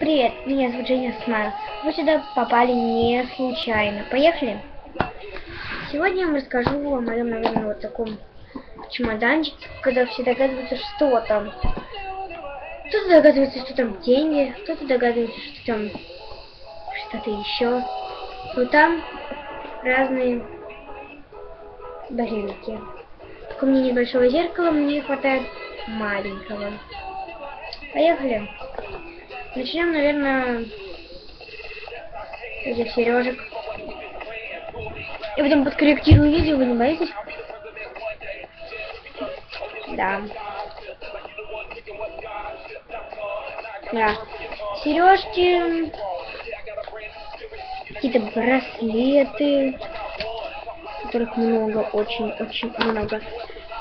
Привет, меня зовут Женя Смайл. Вы сюда попали не случайно. Поехали? Сегодня я вам расскажу о моем, наверное, вот таком чемоданчике, когда все догадываются, что там. Кто-то догадывается, что там деньги, кто-то догадывается, что там что-то еще. Но там разные барельки. Только у меня небольшого зеркала, мне хватает маленького. Поехали. Начнем, наверное, этих сережек. Я потом подкорректирую видео, вы не боитесь? Да. Да. Сережки. Какие-то браслеты. Которых много, очень-очень много.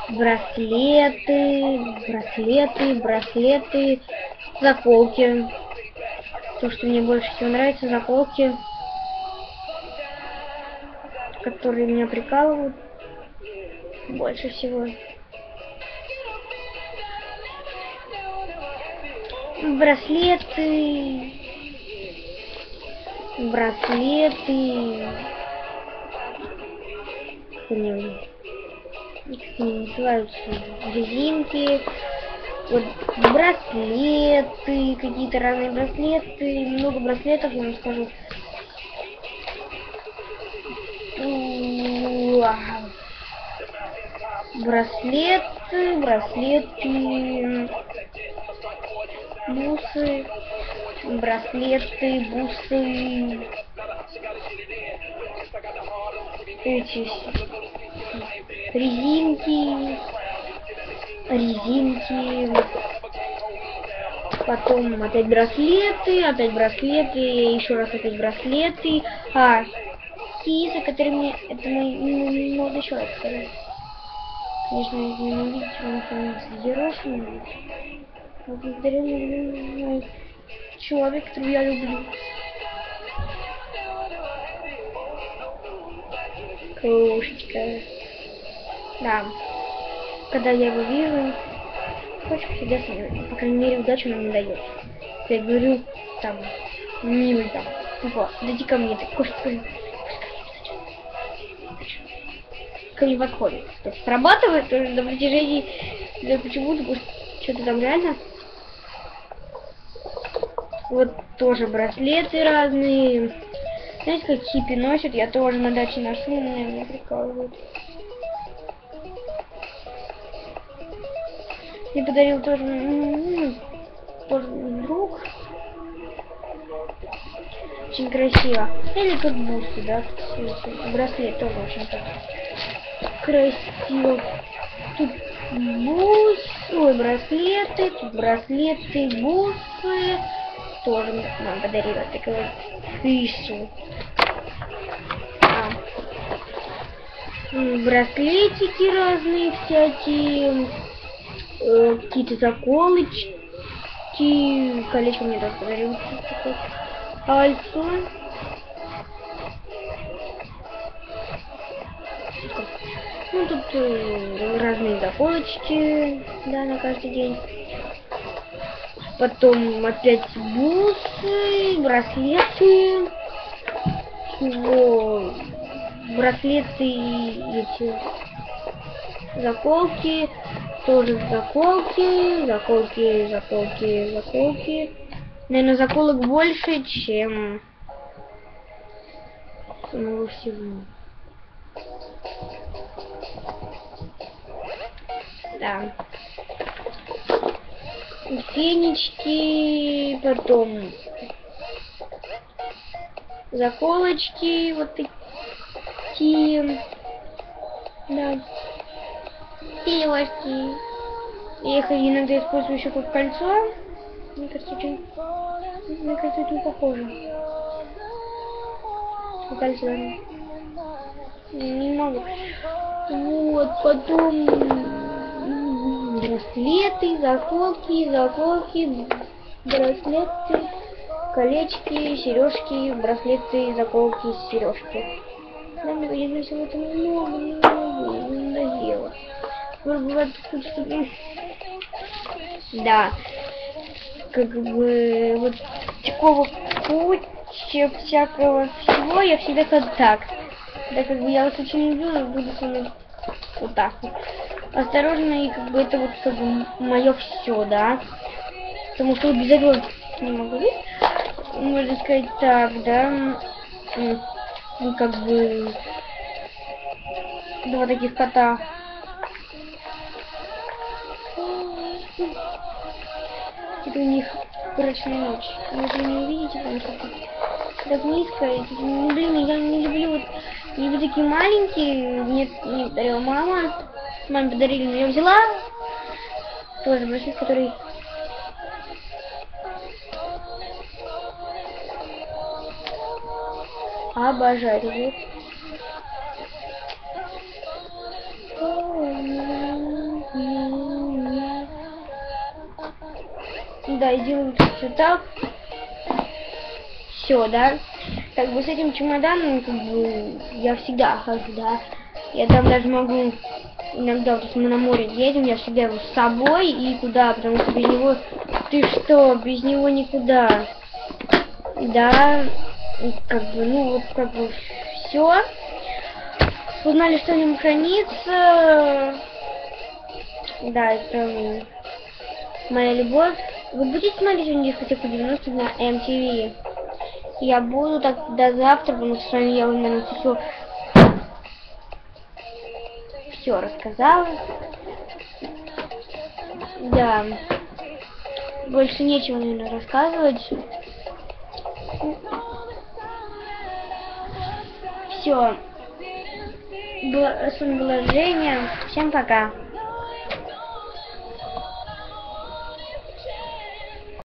Браслеты, браслеты, браслеты, заколки. То, что мне больше всего нравится, заколки, которые меня прикалывают больше всего. Браслеты, браслеты, они называются, резинки, вот браслеты, какие-то разные браслеты, много браслетов, я вам скажу. Браслеты, браслеты, бусы, браслеты, бусы, эти резинки, резинки, потом опять браслеты, опять браслеты, еще раз опять браслеты, а кисы, которые мне, это мой, еще раз сказать. Конечно, не увидите, потому что они взъерошены. Благодаря мой человек, которого я люблю. Кружечка. Да когда я его вижу, очень всегда по крайней мере, удачу нам не дает. Я говорю, там, милый там, тупо, иди ко мне, так кошечка, ко мне подходит. То есть срабатывает тоже на протяжении, да почему-то, что-то там реально. Вот тоже браслеты разные. Знаете, как хиппи носят, я тоже на даче ношу, меня, меня прикалывают. Мне подарил тоже, друг. Очень красиво. Или как бусы, да, браслет тоже очень так красиво. Тут бус, ой, браслеты, тут браслеты, бусы. Тоже нам подарила такую тысячу. А. Браслетики разные всякие э, какие-то заколочки. Колечко мне тоже подарил. Кольцо. Ну, тут э, разные заколочки, да, на каждый день. Потом опять бусы, браслеты. Чего? Браслеты эти заколки тоже заколки, заколки, заколки, заколки. Наверное, заколок больше, чем самого всего. Да. Фенечки, потом заколочки, вот такие. Да сережки. Я их иногда использую еще как кольцо. Мне кажется, очень... Мне кажется, очень похоже. Кольцо. Не могу. Вот, потом браслеты, заколки, заколки, браслеты, колечки, сережки, браслеты, заколки, сережки. Да, я весила это много, много, надоело. Да. как бы вот такого куча всякого всего, я всегда контакт. Да как бы я вас очень люблю, буду с вами вот так вот. Осторожно, и как бы это вот как бы мое все, да. Потому что без этого не могу жить. Можно сказать так, да. Ну, как бы два таких кота. Это у них брачная ночь. Вы это не увидите, потому что так низко. И, блин, я не люблю вот... Люблю такие маленькие. Мне не подарила мама. Маме подарили, но я взяла. Тоже браслет, который... Обожаю Да, и делаю все так. Все, да. Как бы с этим чемоданом, как бы, я всегда хожу, да. Я там даже могу иногда, вот если мы на море едем, я всегда его с собой и куда, потому что без него, ты что, без него никуда. Да, как бы, ну вот как бы все. Узнали, что в нем хранится. Да, это моя любовь. Вы будете смотреть у них бы 90 на MTV? Я буду так до завтра, потому что я, наверное, все все рассказала. Да. Больше нечего, наверное, рассказывать. Все. С вами была Женя. Всем пока.